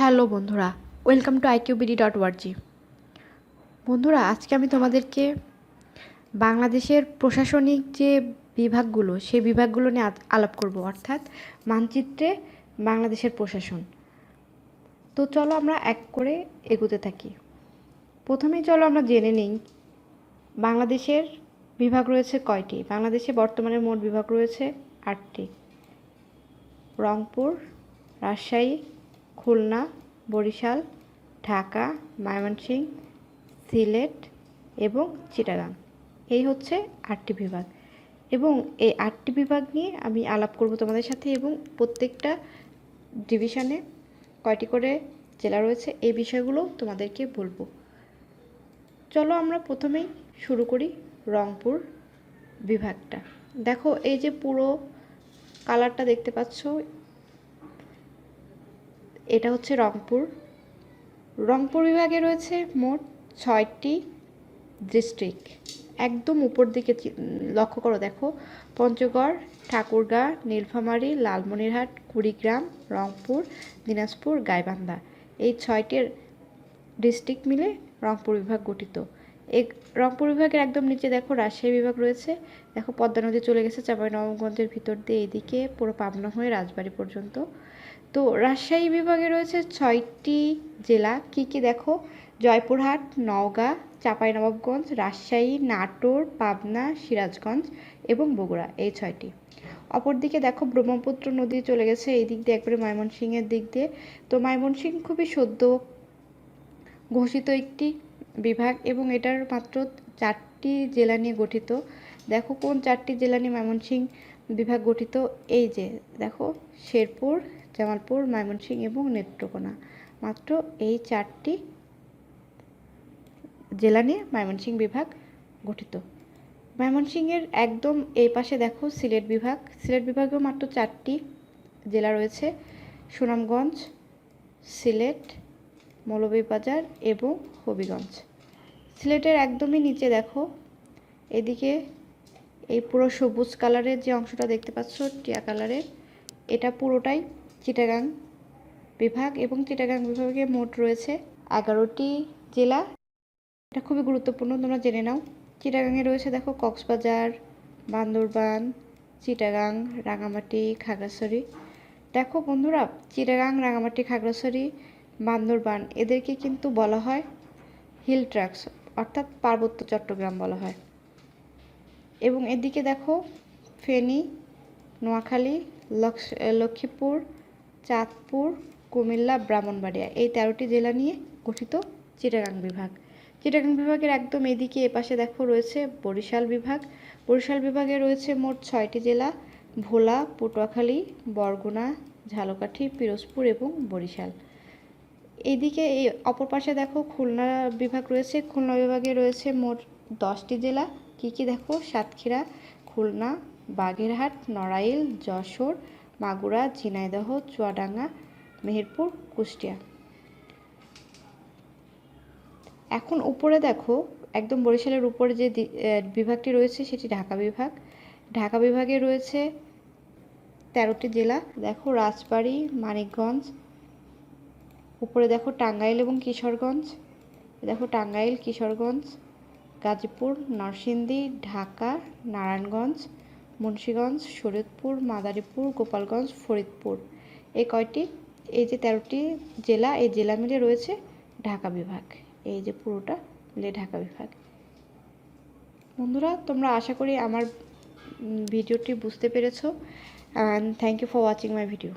Hello বন্ধুরা, welcome to IQBD dot org. বন্ধুরা, আজকে আমি তোমাদেরকে বাংলাদেশের প্রশাসনিক যে বিভাগগুলো, সেই বিভাগগুলো নিয়ে আলাপ করব, অর্থাৎ মানচিত্রে বাংলাদেশের প্রশাসন। তো চলো আমরা এক করে এগোতে থাকি। প্রথমেই চলো আমরা জেনে নিই, বাংলাদেশের বিভাগ রয়েছে কয়টি? বাংলাদেশে বর্তমানে মোট বিভাগ রয়েছে আটটি। রংপুর, রাজশাহী খুলনা, বরিশাল, ঢাকা, ময়মনসিংহ, সিলেট এবং চিটাগাং। এই হচ্ছে আটটি বিভাগ। এবং এই আটটি বিভাগ নিয়ে আমি আলাপ করব তোমাদের সাথে এবং প্রত্যেকটা ডিভিশনে কয়টি করে জেলা রয়েছে এই বিষয়গুলো তোমাদেরকে বলব। চলো আমরা প্রথমেই শুরু করি রংপুর বিভাগটা। দেখো এই যে পুরো কালারটা দেখতে পাচ্ছ এটা হচ্ছে রংপুর। রংপুর বিভাগে রয়েছে মোট ছয়টি ডিস্ট্রিক্ট একদম উপর দিকে লক্ষ্য করো দেখো, পঞ্চগড়, ঠাকুরগাঁ, নীলফামারী, লালমনিরহাট, কুড়িগ্রাম, রংপুর, দিনাজপুর, গাইবান্ধা। এই ছয়টির ডিস্ট্রিক্ট মিলে রংপুর বিভাগ গঠিত। এই রংপুর বিভাগের একদম নিচে দেখো, রাজশাহী বিভাগ রয়েছে। দেখো, পদ্মা নদী চলে গেছে, চাঁপাইনবাবগঞ্জের ভিতর দিয়ে এইদিকে পুরো পাবনা হয়ে রাজবাড়ি পর্যন্ত। তো রাজশাহী বিভাগে রয়েছে ছয়টি জেলা। কি কি দেখো? জয়পুরহাট, নওগাঁ, চাঁপাইনবাবগঞ্জ, রাজশাহী, নাটোর, পাবনা, সিরাজগঞ্জ এবং বগুড়া এই ছয়টি। অপরদিকে দেখো, ব্রহ্মপুত্র নদী চলে গেছে এই দিক দিয়ে, একবারে ময়মনসিংহের দিক দিয়ে। তো ময়মনসিংহ খুবই সদ্য ঘোষিত একটি বিভাগ এবং এটার মাত্র চারটি জেলা নিয়ে গঠিত। দেখো, কোন চারটি জেলা নিয়ে ময়মনসিংহ বিভাগ গঠিত? এই যে, দেখো, শেরপুর জামালপুর, ময়মনসিংহ এবং নেত্রকোনা। মাত্র এই চারটি জেলা নিয়ে ময়মনসিংহ বিভাগ গঠিত। ময়মনসিংহের একদম এই পাশে দেখো সিলেট বিভাগ। সিলেট বিভাগেও মাত্র চারটি জেলা রয়েছে। সুনামগঞ্জ, সিলেট, মৌলভীবাজার এবং হবিগঞ্জ। সিলেটের একদমই নিচে দেখো, এদিকে এই পুরো সবুজ কালারের যে অংশটা দেখতে পাচ্ছ, টিয়া কালারের, এটা পুরোটাই চিটাগাং বিভাগ এবং চিটাগাং বিভাগে মোট রয়েছে এগারোটি জেলা। এটা খুবই গুরুত্বপূর্ণ, তোমরা জেনে নাও। চিটাগাংয়ে রয়েছে, দেখো, কক্সবাজার, বান্দরবান, চিটাগাং, রাঙামাটি, খাগড়াছড়ি। দেখো বন্ধুরা, চিটাগাং, রাঙামাটি, খাগড়াছড়ি, বান্দরবান, এদেরকে কিন্তু বলা হয় হিল ট্র্যাক্স অর্থাৎ পার্বত্য চট্টগ্রাম বলা হয়। এবং এদিকে দেখো, ফেনী, নোয়াখালী, লক্ষ- লক্ষ্মীপুর চাঁদপুর, কুমিল্লা, ব্রাহ্মণবাড়িয়া। এই তেরোটি জেলা নিয়ে গঠিত চিটাগাং বিভাগ। চিটাগাং বিভাগের একদম এদিকে এপাশে দেখো রয়েছে বরিশাল বিভাগ। বরিশাল বিভাগে রয়েছে মোট ছয়টি জেলা, ভোলা, পটুয়াখালী, বরগুনা, ঝালকাঠি, পিরোজপুর এবং বরিশাল। এইদিকে এই অপর পাশে দেখো খুলনা বিভাগ রয়েছে। খুলনা বিভাগে রয়েছে মোট দশটি জেলা। কি কি দেখো? সাতক্ষীরা, খুলনা, বাগেরহাট, নড়াইল, যশোর মাগুরা, ঝিনাইদহ, চুয়াডাঙ্গা, মেহেরপুর, কুষ্টিয়া। এখন উপরে দেখো, একদম বরিশালের উপরে যে বিভাগটি রয়েছে সেটি ঢাকা বিভাগ। ঢাকা বিভাগে রয়েছে তেরোটি জেলা। দেখো রাজবাড়ী, মানিকগঞ্জ, উপরে দেখো টাঙ্গাইল এবং কিশোরগঞ্জ। দেখো টাঙ্গাইল, কিশোরগঞ্জ, গাজীপুর, নরসিংদী, ঢাকা, নারায়ণগঞ্জ মুন্সীগঞ্জ, শরীয়তপুর, মাদারীপুর, গোপালগঞ্জ, ফরিদপুর। এই কয়টি? এই যে তেরোটি জেলা, এই জেলা মিলে রয়েছে ঢাকা বিভাগ। এই যে পুরোটা মিলে ঢাকা বিভাগ। বন্ধুরা, তোমরা আশা করি আমার ভিডিওটি বুঝতে পেরেছ। And thank you for watching my video